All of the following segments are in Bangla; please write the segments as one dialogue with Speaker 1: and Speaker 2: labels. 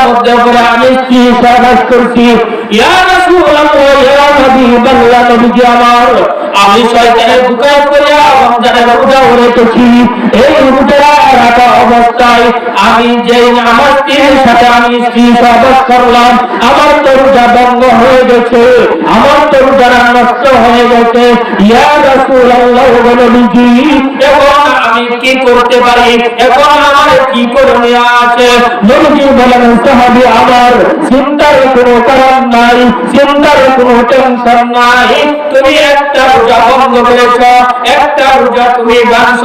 Speaker 1: মধ্যে পড়ে আমি কি সাবাস করছি ইয়া রাসূলুল্লাহ ইয়া হাবিবাল্লাহ নবীজি আমার আমি শয়তানের বুকায় পড়ে সাথে আমার রোজা ভঙ্গ হয়ে গেছে আমার তো নষ্ট হয়ে গেছে এখন আমি কি করতে পারি এখন আমার কি করণীয় আছে নবীজি বলেন সাহাবী আমার চিন্তার কোনো কারণ নাই চিন্তার কোনো টেনশন নাই তুমি একটা রোজা ভঙ্গ করেছ, একটা রোজা তুমি ভাঙছ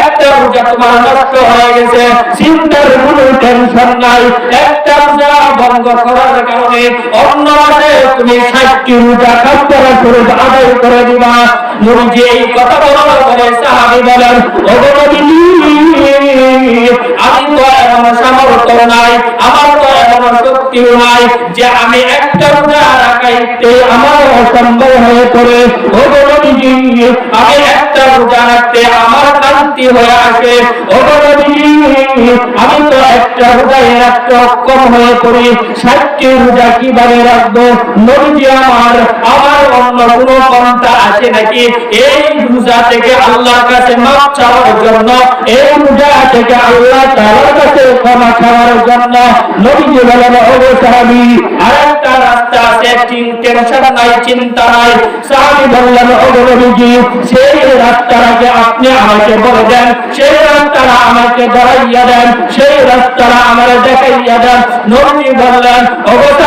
Speaker 1: একটা রোজা তোমার নষ্ট হয়ে গেছে চিন্তার কোনো টেনশন নাই। একটা রোজা ভঙ্গ করার কারণে অন্য মাসে তুমি ষাটটি রোজা কাপড় করে আদায় করে দিবা। নবীজি এই কথা বলার পরে সাহাবী বলেন ও আমি তো এমন সামর্থ্য নাই, আমার তো এমন আমি একটা রোজা একটা অক্ষম হয়ে পড়ি। রোজা কীভাবে রাখব? আমার আমার অন্য কোনো আছে নাকি? এই রোজা থেকে আল্লাহর কাছে মাপ চাওয়ার জন্য, এই রোজা থেকে আল্লাহ তাআলার কাছে ক্ষমা জন্য বলেন সাহাবী আরেকটা রাস্তা আছে টেনশন নাই, চিন্তা নাই। সাহাবী বললেন নবীজি, সেই রাস্তাটাকে আপনি আমাকে বলে দেন, সেই রাস্তাটা আমাকে আমার দেখাইয়া দেন। নবী বললেন আপনি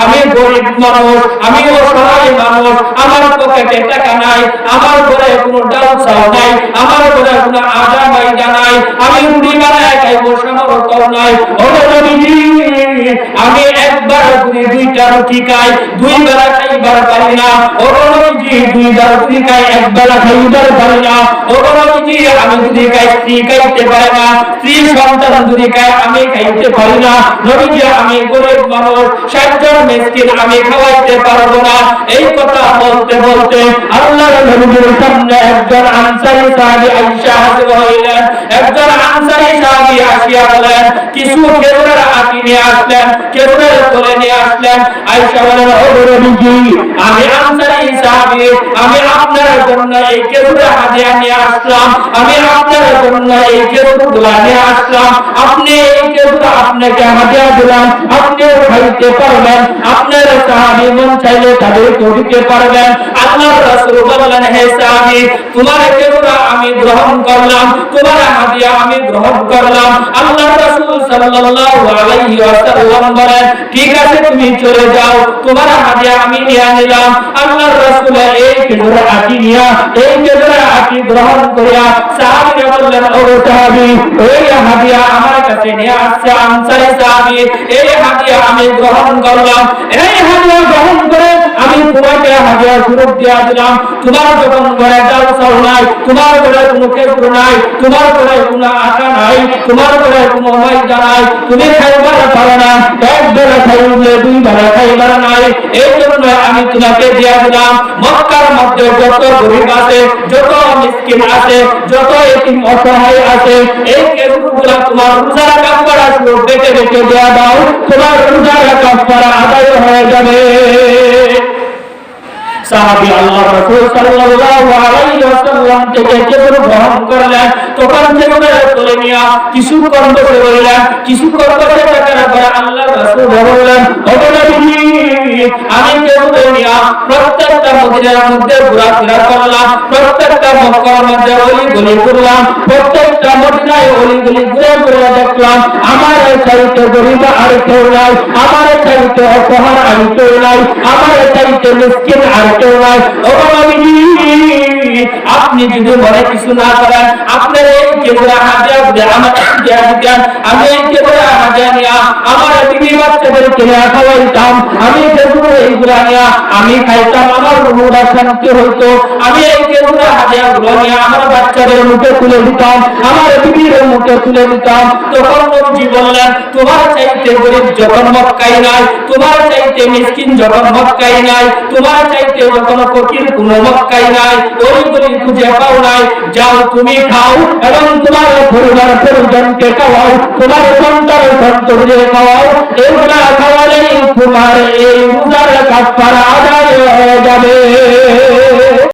Speaker 1: আমি গরিব মানুষ, আমি অসহায় মানুষ, আমার পকেটে টাকা নাই, আমার ঘরে কোনো ডাল চাও নাই, আমার ঘরে কোনো আদা মাইজা নাই, আমি রুটি নাই। আমি একবার যদি দুইটা রুটি খাই, দুই বেলা খাইবার পারি না দুইবার রুটি খাই এক বেলা খাইবার পারি না। আমি যদি খাই পারে না। স্ত্রী আমি খাইতে পারি না। আমি গরিব মানুষ মিসকিন আমি খাওয়াইতে পারব না। এই কথা বলতে বলতে নবীর সামনে একজন আনসারী সাহাবী আয়েশা হাজির একজন আনসারী সাহাবী আসিয়া বলেন, কিছু খেজুরের আটি নিয়ে আসলেন খেজুরের তোলে নিয়ে আসলেন। আয়েশা বলেন, ও নবীজি, আমি আনসারী সাহাবী, আমি আপনার জন্য এই খেজুরের হাদিয়া নিয়ে আসলাম। আমি আপনার জন্য এই খেজুরগুলো নিয়ে আসলাম। আপনি এই খেজুর আপনাকে হাদিয়া দিলাম আপনিও খাইতে পারবেন আপনার সাহাবী মন চাইলে তাদেরকে দিতে পারবেন। আল্লাহর রাসূল বললেন, হে সাহাবী, তোমার খেজুর আমি গ্রহণ করলাম, তোমার হাদিয়া আমি গ্রহণ করলাম। আল্লাহর রাসূল সাল্লাল্লাহু আলাইহি ওয়াসাল্লাম বলেন, ঠিক আছে, তুমি চলে যাও, তোমার হাদিয়া আমি নিয়ে নিলাম। আল্লাহর রাসূল এই খেজুর আটি নিয়া এই খেজুর আটি গ্রহণ করিয়া সাহাবী বললেন ও সাহাবী এই হাদিয়া আমার কাছে নিয়ে আসছে আনসারী সাহাবী এই হাদিয়া আমি গ্রহণ করলাম, এই হাদিয়া গ্রহণ করে আমি তোমাকে হাদিয়া সুরত দিয়া দিলাম। তোমার যখন ঘরে ডাল নাই, তোমার ঘরে কোনো খেজুর নাই, তোমার ঘরে কোনো আটা নাই, তোমার ঘরে কোনো ময়দা নাই, তুমি খাইবার পারো না, এক বেলা খাইলে দুই বেলা খাইবার নাই, এই জন্য আমি তোমাকে দিয়া দিলাম। মক্কার মধ্যে যত গরিব আছে মিসকিন আছে, যত এতিম অসহায় আছে, এই খেজুরগুলা তোমার রোজার কাপড়া শুরু বেটে বেটে দেওয়া দাও, তোমার রোজার কাপড়া আদায় হয়ে যাবে। সাহাবী আল্লাহ রাসূল সাল্লাল্লাহু আলাইহি ওয়াসাল্লাম থেকে খেজুর গ্রহণ করলেন, তখন খেজুরের তোলে নিয়া কিছু কর্ম করে বললেন, কিছু কর্ম করে টাকার আল্লাহ রাসূল বললেন ওগো নবী আমি কেবল নিয়া প্রত্যেকটা মদিনার মধ্যে ঘোরাফেরা করলাম, প্রত্যেকটা মক্কার মধ্যে অলি ঘুরলাম, প্রত্যেকটা মদিনায় অলি ঘুরে ঘুরে দেখলাম, আমার চাইতে গরিব আর কেউ নাই, আমার চাইতে অপহার আর কেউ নাই, আমার চাইতে মিসকিন আর কেউ নাই। ও নবী আপনি যদি মনে কিছু না করেন, আপনার এই কেবলা হাজার আমার আমি এই কেবলা হাজার নিয়া আমার বিবি বাচ্চাদেরকে নিয়ে খাওয়াইতাম, আমি কেবলা এইগুলা নিয়া আমি খাইতাম, আমার রুহুরা শান্তি হইতো। আমি এই কেবলা হাজারগুলো নিয়ে আমার বাচ্চাদের মুখে তুলে দিতাম, আমার বিবির মুখে তুলে দিতাম। তখন নবীজি বললেন, তোমার চাইতে গরিব যখন মক্কাই নাই, তোমার চাইতে মিসকিন যখন মক্কাই নাই, তোমার চাইতে যখন ফকির কোন মক্কাই নাই। ওই গরিব খুঁজে পাও নাই, যাও তুমি খাও এবং তোমার পরিবার পরিজনকে খাওয়াও, তোমার সন্তান সন্তরকে খাওয়াও। এগুলা খাওয়ালেই তোমার এই রোজার কাপড় আদায় হয়ে যাবে।